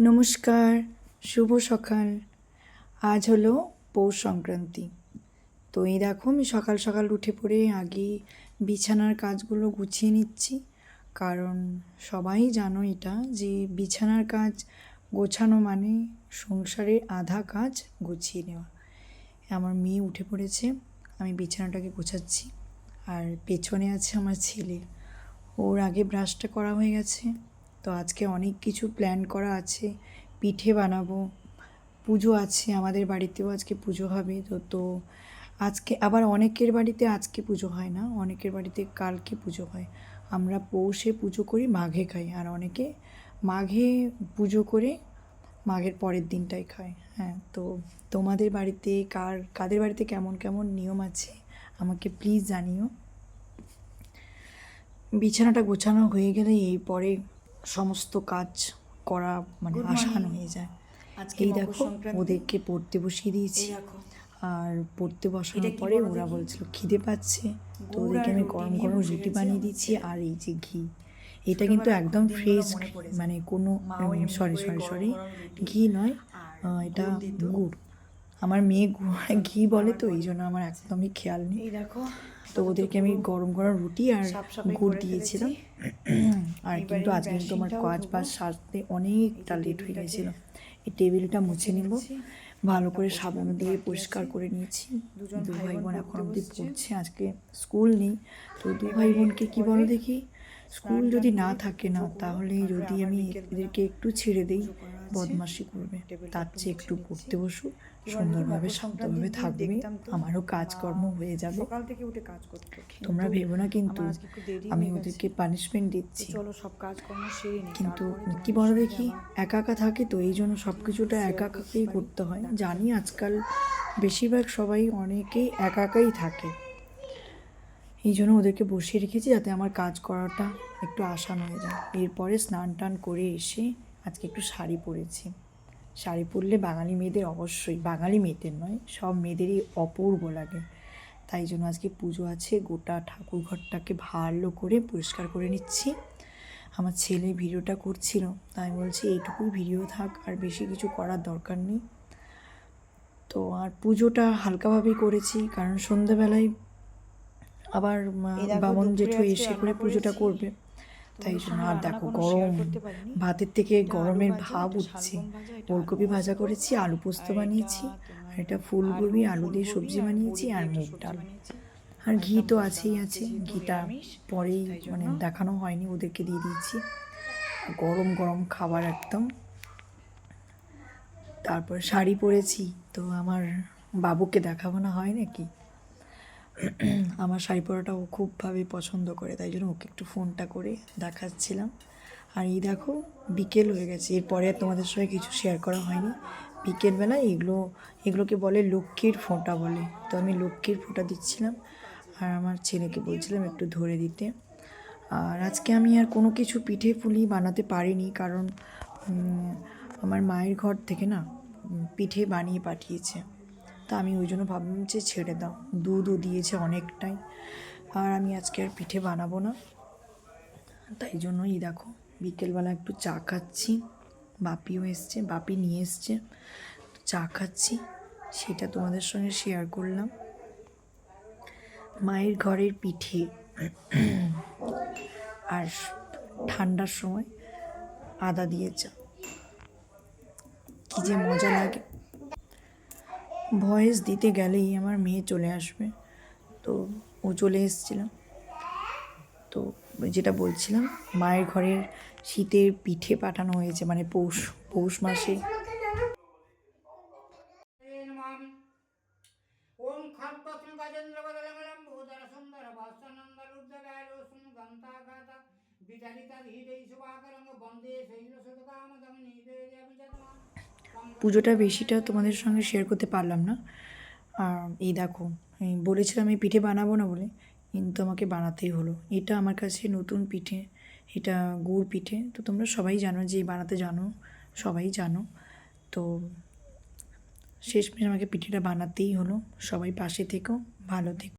নমস্কার, শুভ সকাল। আজ হলো পৌষ সংক্রান্তি। তো এই দেখো, আমি সকাল সকাল উঠে পড়ে আগে বিছানার কাজগুলো গুছিয়ে নিচ্ছি। কারণ সবাই জানো এটা যে বিছানার কাজ গোছানো মানে সংসারের আধা কাজ গুছিয়ে নেওয়া। আমার মেয়ে উঠে পড়েছে, আমি বিছানাটাকে গোছাচ্ছি। আর পেছনে আছে আমার ছেলে। ওর আগে ব্রাশটা করা হয়ে গেছে। তো আজকে অনেক কিছু প্ল্যান করা আছে। পিঠে বানাবো, পুজো আছে আমাদের বাড়িতেও আজকে পুজো হবে। তো তো আজকে আবার অনেকের বাড়িতে আজকে পুজো হয় না, অনেকের বাড়িতে কালকে পুজো হয়। আমরা পৌষে পুজো করি, মাঘে খাই। আর অনেকে মাঘে পুজো করে মাঘের পরের দিনটাই খায়। হ্যাঁ তো তোমাদের বাড়িতে কার, কাদের বাড়িতে কেমন কেমন নিয়ম আছে? আমাকে প্লিজ জানিও। বিছানাটা গোছানো হয়ে গেলে এই পরে সমস্ত কাজ করা মানে আসান হয়ে যায়। এই দেখো ওদেরকে পড়তে বসিয়ে দিয়েছি। আর পড়তে বসানোর পরে ওরা? বলছিল খিদে পাচ্ছে। তো ওদেরকে আমি গরম গরম রুটি বানিয়ে দিয়েছি আর এই যে ঘি। এটা কিন্তু একদম ফ্রেশ মানে কোনো সরি সরি সরি ঘি নয় এটা গুড়। আমার মেয়ে ঘি বলে তো এই জন্য আমার একদমই খেয়াল নেই। দেখো তো ওদেরকে আমি গরম গরম রুটি আর গুড় দিয়েছিলাম। আর কিন্তু আজকে কিন্তু আমার কাজ বাজ সারতে অনেকটা লেট হয়ে গেছিল। এই টেবিলটা মুছে নিব। ভালো করে সাবান দিয়ে পরিষ্কার করে নিয়েছি। দুজন দু ভাই বোন এখন অবধি পড়ছে আজকে স্কুল নেই। তো দু ভাই বোনকে কি বলো দেখি। স্কুল যদি না থাকে না, তাহলে যদি আমি এদেরকে একটু ছেড়ে দিই। বদমাশি করবে তার চেয়ে একটু। পড়তে বসুক সুন্দরভাবে শান্তভাবে থাকবে, আমারও কাজকর্ম হয়ে যাবে তোমরা ভেবো না কিন্তু, আমি ওদেরকে পানিশমেন্ট দিচ্ছি চলো সব কাজকর্ম কিন্তু কি বলো দেখি, একা একা থাকে তো, এই জন্য সব কিছুটা একা একাকেই। করতে হয় জানি আজকাল বেশিরভাগ সবাই অনেকেই একা একাই থাকে এই জন্য ওদেরকে বসিয়ে রেখেছি যাতে আমার কাজ করাটা একটু আসান হয়ে যায়। এরপরে স্নান টান করে এসে আজকে একটু শাড়ি পরেছি। শাড়ি পরলে বাঙালি মেয়েদের অবশ্যই, বাঙালি মেয়েদের নয়, সব মেয়েদেরই অপূর্ব লাগে। তাই জন্য আজকে পুজো আছে, গোটা ঠাকুর ঘরটাকে ভালো করে পরিষ্কার করে নিচ্ছি। আমার ছেলে ভিডিওটা করছিল, তাই বলছি এইটুকুই ভিডিও থাক, আর বেশি কিছু করার দরকার নেই। তো আর পুজোটা হালকাভাবেই করেছি, কারণ সন্ধ্যাবেলায় আবার বামন জেঠু এসে করে পুজোটা করবে। তাই জন্য আর দেখো গরম ভাতের থেকে গরমের ভাব উঠছে। ওলকপি ভাজা করেছি আলু পোস্ত বানিয়েছি আর এটা ফুলকপি আলু দিয়ে সবজি বানিয়েছি আর মুগ ডাল। আর ঘি তো আছেই আছে। ঘিটা পরেই মানে দেখানো হয়নি ওদেরকে দিয়ে দিয়েছি। গরম গরম খাবার একদম। তারপর শাড়ি পরেছি তো আমার বাবুকে দেখাবো না হয় নাকি? আমার শাড়ি পরাটা ও খুবভাবে পছন্দ করে, তাই জন্য ওকে একটু ফোনটা করে দেখাচ্ছিলাম। আর এই দেখো, বিকেল হয়ে গেছে, এরপরে আর তোমাদের সঙ্গে কিছু শেয়ার করা হয়নি। বিকেলবেলা এগুলো, এগুলোকে বলে লক্ষ্মীর ফোঁটা বলে। তো আমি লক্ষ্মীর ফোঁটা দিচ্ছিলাম, আর আমার ছেলেকে বলছিলাম একটু ধরে দিতে। আর আজকে আমি আর কোনো কিছু পিঠে পুলি বানাতে পারিনি, কারণ আমার মায়ের ঘর থেকে না পিঠে বানিয়ে পাঠিয়েছে। তা আমি ওই জন্য ভাবলাম যে ছেড়ে দাও। দুধও দিয়েছে অনেকটাই। আর আমি আজকে আর পিঠে বানাবো না। তাই জন্যই দেখো, বিকেলবেলা একটু চা খাচ্ছি। বাপিও এসছে, বাপি নিয়ে এসছে। চা খাচ্ছি, সেটা তোমাদের সঙ্গে শেয়ার করলাম। মায়ের ঘরের পিঠে। আর ঠান্ডার সময় আদা দিয়ে চা। কী যে মজা লাগে। ভয়েস দিতে গেলেই আমার মেয়ে চলে আসবে। তো ও চলে এসেছিল। তো যেটা বলছিলাম, মায়ের ঘরের শীতের পিঠে পাঠানো হয়েছে মানে পৌষ পৌষ মাসে। শুভাকরঙ্গ বন্দে পুজোটা বেশিটা তোমাদের সঙ্গে শেয়ার করতে পারলাম না। আর এই দেখো বলেছিলাম এই পিঠে বানাবো না বলে, কিন্তু আমাকে বানাতেই হলো। এটা আমার কাছে নতুন পিঠে, এটা গুড় পিঠে। তো তোমরা সবাই জানো যে বানাতে জানো, সবাই জানো। তো শেষমেশ আমাকে পিঠেটা বানাতেই হলো। সবাই পাশে থেকো, ভালো থেকো।